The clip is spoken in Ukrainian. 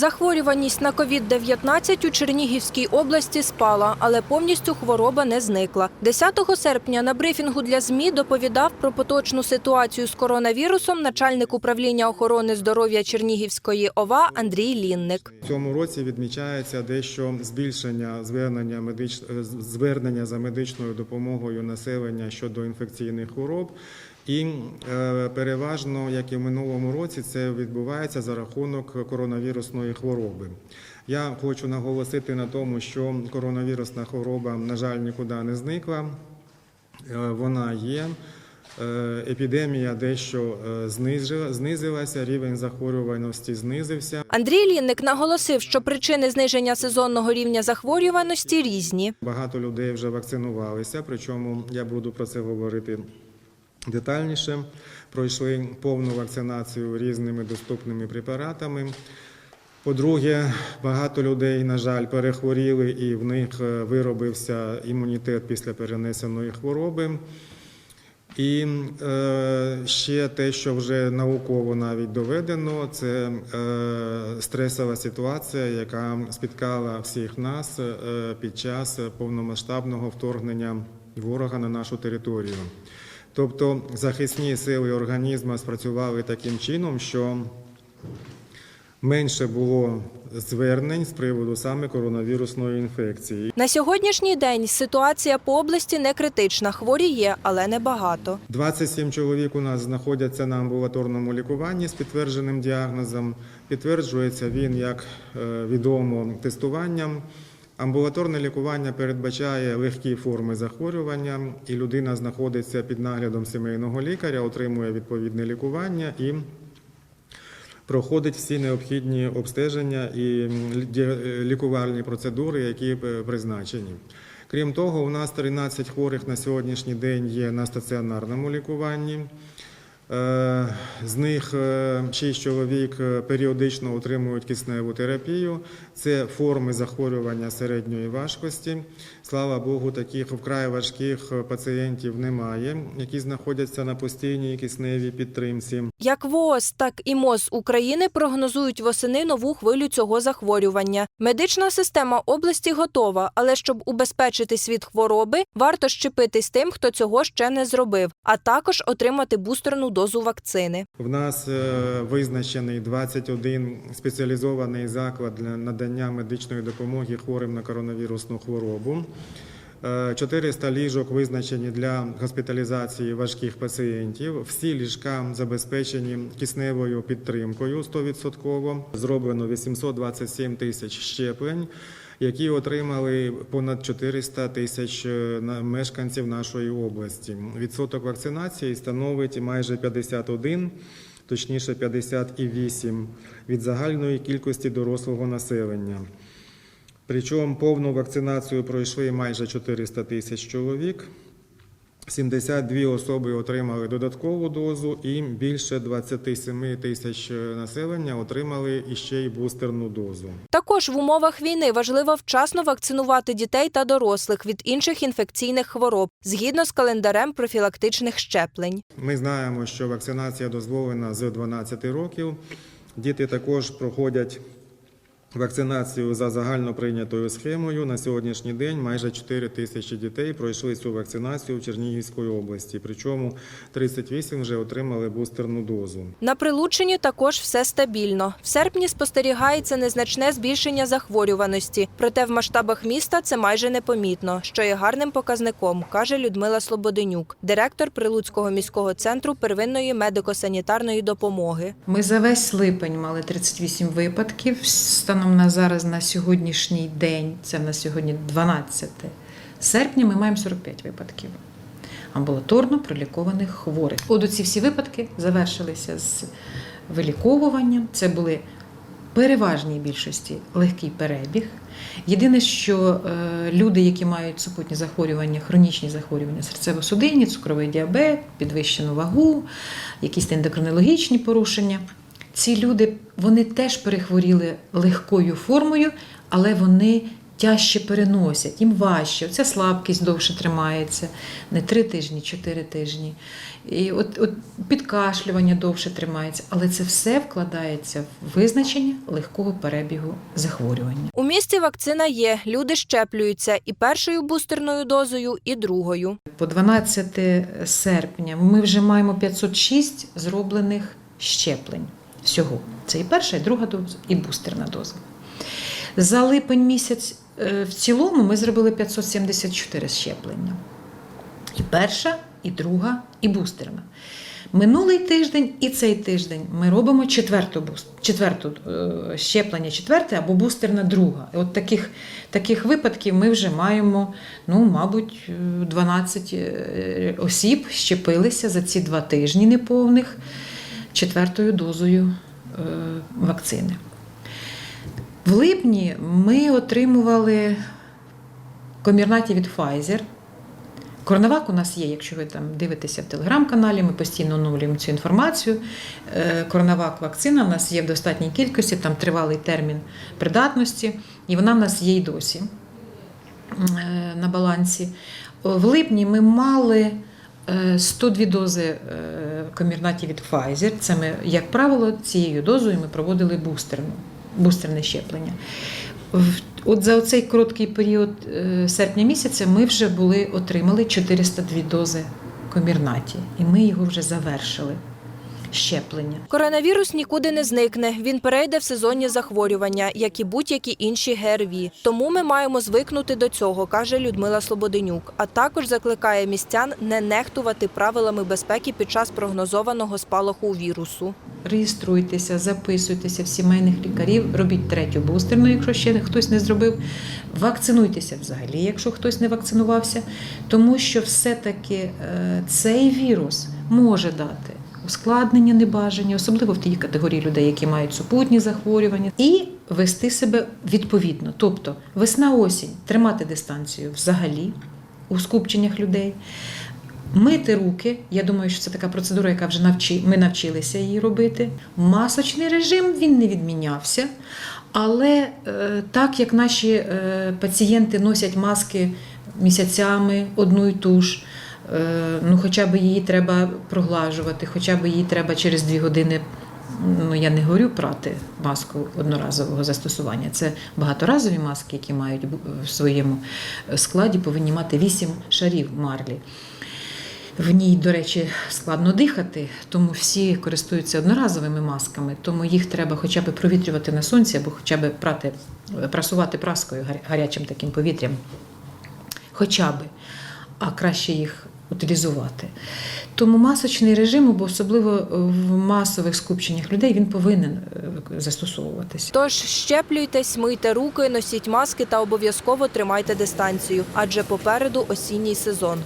Захворюваність на COVID-19 у Чернігівській області спала, але повністю хвороба не зникла. 10 серпня на брифінгу для ЗМІ доповідав про поточну ситуацію з коронавірусом начальник управління охорони здоров'я Чернігівської ОВА Андрій Лінник. В цьому році відмічається дещо збільшення звернення медич... е, звернення за медичною допомогою населення щодо інфекційних хвороб. І е, переважно, як і в минулому році, це відбувається за рахунок коронавірусної хвороби. Я хочу наголосити на тому, що коронавірусна хвороба, на жаль, нікуди не зникла. Е, Вона є. Е, Епідемія дещо знизилася, рівень захворюваності знизився. Андрій Лінник наголосив, що причини зниження сезонного рівня захворюваності різні. Багато людей вже вакцинувалися, причому я буду про це говорити детальніше. Пройшли повну вакцинацію різними доступними препаратами. По-друге, багато людей, на жаль, перехворіли і в них е, виробився імунітет після перенесеної хвороби. І е, ще те, що вже науково навіть доведено, це е, стресова ситуація, яка спіткала всіх нас е, під час повномасштабного вторгнення ворога на нашу територію. Тобто захисні сили організму спрацювали таким чином, що менше було звернень з приводу саме коронавірусної інфекції. На сьогоднішній день ситуація по області не критична. Хворі є, але небагато. 27 чоловік у нас знаходяться на амбулаторному лікуванні з підтвердженим діагнозом. Підтверджується він, як е, відомо, тестуванням. Амбулаторне лікування передбачає легкі форми захворювання, і людина знаходиться під наглядом сімейного лікаря, отримує відповідне лікування і проходить всі необхідні обстеження і лікувальні процедури, які е, призначені. Крім того, у нас 13 хворих на сьогоднішній день є на стаціонарному лікуванні. Е, З них 6 чоловік е, періодично отримують кисневу терапію. Це форми захворювання середньої важкості. Слава Богу, таких вкрай важких е, пацієнтів немає, які знаходяться на постійній кисневій підтримці. Як ВООЗ, так і МОЗ України прогнозують восени нову хвилю цього захворювання. Медична система області готова, але щоб убезпечитись від хвороби, варто щепитись тим, хто цього ще не зробив, а також отримати бустерну дозу вакцини. В нас е, визначений 21 спеціалізований заклад для надання медичної допомоги хворим на коронавірусну хворобу. Е, 400 ліжок визначені для госпіталізації важких пацієнтів. Всі ліжка забезпечені кисневою підтримкою 100%. Зроблено 827 тисяч щеплень, які отримали понад 400 тисяч е, мешканців нашої області. Відсоток вакцинації становить майже 51, точніше 58 від загальної кількості дорослого населення. Причому повну вакцинацію пройшли майже 400 тисяч чоловік. 72 особи отримали додаткову дозу, і більше 27 тисяч населення отримали іще й бустерну дозу. Також в умовах війни важливо вчасно вакцинувати дітей та дорослих від інших інфекційних хвороб згідно з календарем профілактичних щеплень. Ми знаємо, що вакцинація дозволена з 12 років. Діти також проходять вакцинацію за загально прийнятою схемою. На сьогоднішній день майже 4 тисячі дітей пройшли цю вакцинацію в Чернігівській області. Причому 38 вже отримали бустерну дозу. На Прилуччині також все стабільно. В серпні спостерігається незначне збільшення захворюваності, проте в масштабах міста це майже непомітно, що є гарним показником, каже Людмила Слободенюк, директор Прилуцького міського центру первинної медико-санітарної допомоги. Ми за весь липень мали 38 випадків. Станом на зараз на сьогоднішній день, це на сьогодні 12 серпня, ми маємо 45 випадків амбулаторно пролікованих хворих. От ці всі випадки завершилися з виліковуванням. Це були переважній більшості легкий перебіг. Єдине, що е, люди, які мають супутні захворювання, хронічні захворювання, серцево-судинні, цукровий діабет, підвищену вагу, якісь ендокринологічні порушення. Ці люди вони теж перехворіли легкою формою, але вони тяжче переносять, їм важче. Оця слабкість довше тримається, не три тижні, чотири тижні. І от, от підкашлювання довше тримається, але це все вкладається в визначення легкого перебігу захворювання. У місті вакцина є. Люди щеплюються і першою бустерною дозою, і другою. По 12 серпня ми вже маємо 506 зроблених щеплень всього. Це і перша, і друга доза, і бустерна доза. За липень місяць е, в цілому ми зробили 574 щеплення. І перша, і друга, і бустерна. Минулий тиждень і цей тиждень ми робимо четверту, четверту е, щеплення, четверте або бустерна друга. І от таких, таких випадків ми вже маємо, ну, мабуть, е, 12 е, осіб щепилися за ці два тижні неповних четвертою дозою е, вакцини. В липні ми отримували комірнаті від Pfizer. Коронавак у нас є, якщо ви там дивитеся в телеграм-каналі, ми постійно оновлюємо цю інформацію. Е, Коронавак вакцина в нас є в достатній кількості, там тривалий термін придатності, і вона в нас є й досі е, на балансі. В липні ми мали 102 дози е, комірнаті від Pfizer. Це ми, як правило, цією дозою ми проводили бустерну, бустерне щеплення. От за цей короткий період е, серпня місяця ми вже були отримали 402 дози комірнаті, і ми його вже завершили щеплення. Коронавірус нікуди не зникне. Він перейде в сезонні захворювання, як і будь-які інші ГРВІ. Тому ми маємо звикнути до цього, каже Людмила Слободенюк. А також закликає містян не нехтувати правилами безпеки під час прогнозованого спалаху вірусу. Реєструйтеся, записуйтеся в сімейних лікарів, робіть третю бустерну, якщо ще хтось не зробив. Вакцинуйтеся взагалі, якщо хтось не вакцинувався, тому що все-таки е, цей вірус може дати ускладнення небажані, особливо в тій категорії людей, які мають супутні захворювання, і вести себе відповідно. Тобто весна-осінь тримати дистанцію взагалі у скупченнях людей. Мити руки, я думаю, що це така процедура, яка вже навчи, ми навчилися її робити. Масочний режим він не відмінявся. Але е, так як наші е, пацієнти носять маски місяцями одну і ту ж, ну хоча б її треба проглажувати, хоча б її треба через дві години. Ну, я не говорю прати маску одноразового застосування. Це багаторазові маски, які мають в своєму складі, повинні мати вісім шарів марлі. В ній, до речі, складно дихати, тому всі користуються одноразовими масками, тому їх треба хоча б провітрювати на сонці або хоча б прати, прасувати праскою гарячим таким повітрям. Хоча б, а краще їх утилізувати. Тому масочний режим, або особливо в масових скупченнях людей, він повинен застосовуватись. застосовуватися. Тож щеплюйтесь, мийте руки, носіть маски та обов'язково тримайте дистанцію, адже попереду осінній сезон.